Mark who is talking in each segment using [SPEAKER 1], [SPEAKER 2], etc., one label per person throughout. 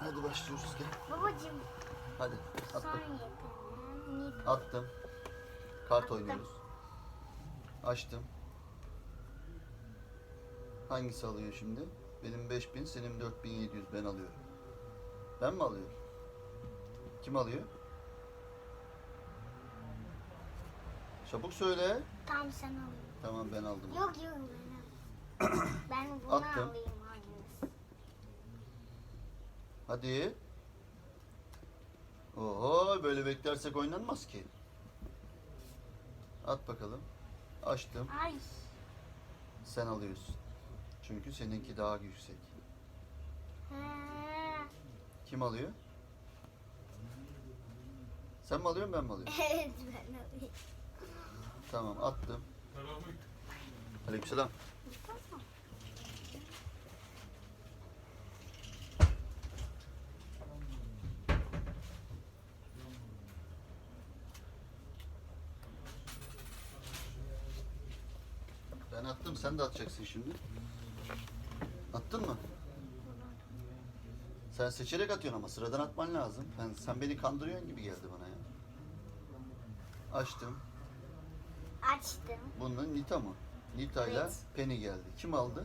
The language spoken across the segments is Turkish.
[SPEAKER 1] Hadi başlıyoruz gel.
[SPEAKER 2] Babacım
[SPEAKER 1] Hadi attım. Attım. Kart
[SPEAKER 2] Attım.
[SPEAKER 1] oynuyoruz. Açtım. Hangisi alıyor şimdi? Benim 5000, senin 4700 ben alıyorum. Ben mi alıyorum? Kim alıyor? Çabuk söyle.
[SPEAKER 2] Tam sen alayım.
[SPEAKER 1] Tamam ben aldım.
[SPEAKER 2] Yok yok ben al. Ben bunu
[SPEAKER 1] Attım.
[SPEAKER 2] alayım hangisi?
[SPEAKER 1] Hadi. Oho böyle beklersek oynanmaz ki. At bakalım. Açtım.
[SPEAKER 2] Ay.
[SPEAKER 1] Sen alıyorsun. Çünkü seninki daha yüksek.
[SPEAKER 2] He.
[SPEAKER 1] Kim alıyor? Sen mi alıyorsun ben mi alıyorum?
[SPEAKER 2] Evet ben alayım.
[SPEAKER 1] Tamam attım. Aleykümselam.
[SPEAKER 2] Tamam.
[SPEAKER 1] Ben attım sen de atacaksın şimdi. Attın mı? Sen seçerek atıyorsun ama sıradan atman lazım. Ben, sen beni kandırıyorsun gibi geldi bana ya. Açtım.
[SPEAKER 2] Açtım.
[SPEAKER 1] Bunun Nita mı? Nita ile
[SPEAKER 2] Evet.
[SPEAKER 1] Penny geldi. Kim aldı?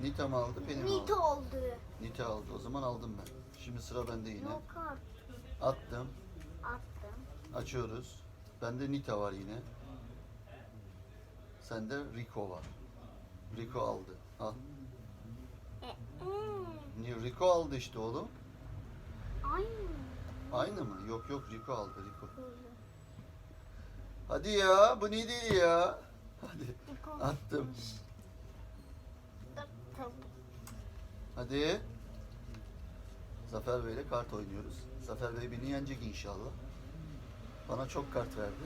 [SPEAKER 1] Nita mı aldı, Penny mi
[SPEAKER 2] Nit
[SPEAKER 1] aldı?
[SPEAKER 2] oldu.
[SPEAKER 1] Nita aldı. O zaman aldım ben. Şimdi sıra bende yine.
[SPEAKER 2] Yok.
[SPEAKER 1] Attım.
[SPEAKER 2] Attım.
[SPEAKER 1] Açıyoruz. Bende Nita var yine. Sende Rico var. Rico aldı. Al. Niye Rico aldı işte oğlum?
[SPEAKER 2] Aynı.
[SPEAKER 1] Aynı mı? Yok yok Rico aldı Rico. Hadi ya bu ne değil ya? Hadi attım.
[SPEAKER 2] Attım.
[SPEAKER 1] Hadi. Zafer Bey'le kart oynuyoruz. Zafer Bey beni yenecek inşallah. Bana çok kart verdi.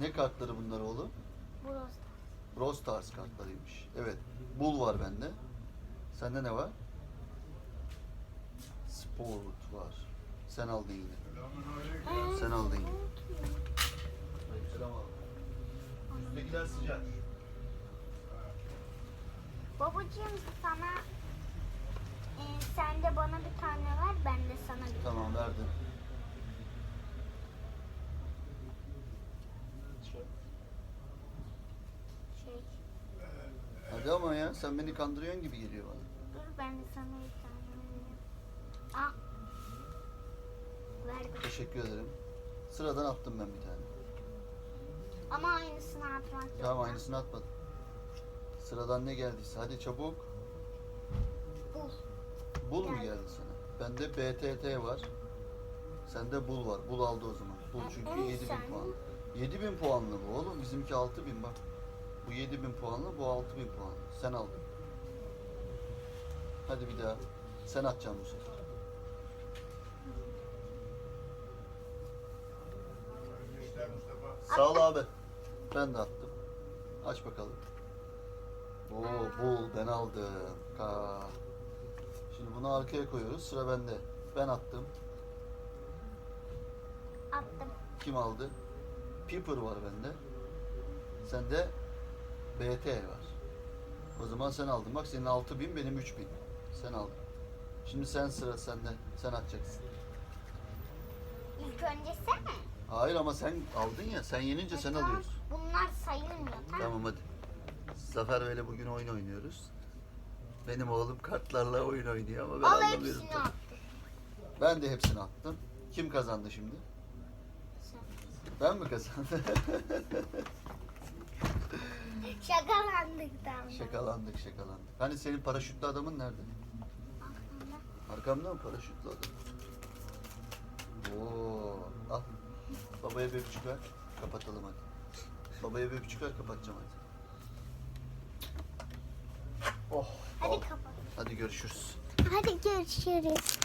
[SPEAKER 1] Ne kartları bunlar oğlum?
[SPEAKER 2] Burası.
[SPEAKER 1] Brawl Stars kartlarıymış. Evet. Bull var bende. Sende ne var? Sport var. Sen aldın yine. Sen aldın yine. Selam abi. Üsttekiler sıcak.
[SPEAKER 2] Babacığım sana e, sen de bana bir tane ver ben de sana bir
[SPEAKER 1] Tamam verdim. Hadi ama ya sen beni kandırıyorsun gibi geliyor bana.
[SPEAKER 2] Dur ben de sana bir tane vereyim. Ah. Verdim.
[SPEAKER 1] Teşekkür ederim. Sıradan attım ben bir tane.
[SPEAKER 2] Ama aynısını atmak.
[SPEAKER 1] Tamam aynısını atmadım. Sıradan ne geldiyse hadi çabuk.
[SPEAKER 2] Bul.
[SPEAKER 1] Bul mu
[SPEAKER 2] Geldi.
[SPEAKER 1] geldi sana? Bende BTT var. Sende Bul var. Bul aldı o zaman. Bul çünkü
[SPEAKER 2] Evet,
[SPEAKER 1] 7000
[SPEAKER 2] sen-
[SPEAKER 1] puan. 7000 puanlı bu oğlum. Bizimki 6000 bak. Bu 7000 puanlı, bu 6000 puanlı. Sen aldın. Hadi bir daha. Sen atacaksın bu sefer. Sağ ol abi. Ben de attım. Aç bakalım. Oo bul ben aldım. Ka. Şimdi bunu arkaya koyuyoruz. Sıra bende. Ben attım.
[SPEAKER 2] Attım.
[SPEAKER 1] Kim aldı? Piper var bende. Sende BT var. O zaman sen aldın. Bak senin 6000 benim 3000. Sen aldın. Şimdi sen sıra sende. Sen atacaksın.
[SPEAKER 2] İlk önce sen mi?
[SPEAKER 1] Hayır ama sen aldın ya. Sen yenince sen
[SPEAKER 2] Tamam,
[SPEAKER 1] alıyorsun.
[SPEAKER 2] Bunlar sayılmıyor tamam
[SPEAKER 1] Tamam hadi. Zafer Bey'le bugün oyun oynuyoruz. Benim oğlum kartlarla oyun oynuyor ama ben
[SPEAKER 2] Al
[SPEAKER 1] anlamıyorum
[SPEAKER 2] hepsini
[SPEAKER 1] tabii. Ben de hepsini attım. Kim kazandı şimdi?
[SPEAKER 2] Sen.
[SPEAKER 1] Ben mi kazandım?
[SPEAKER 2] Şakalandık tamam.
[SPEAKER 1] şakalandık şakalandık. Hani senin paraşütlü adamın nerede? Arkamda mı paraşütlü adam? Oo, al. Babaya bir öpücük ver. Kapatalım hadi. Babaya bir öpücük ver kapatacağım hadi. Oh.
[SPEAKER 2] Hadi
[SPEAKER 1] oh.
[SPEAKER 2] kapat.
[SPEAKER 1] Hadi görüşürüz.
[SPEAKER 2] Hadi görüşürüz.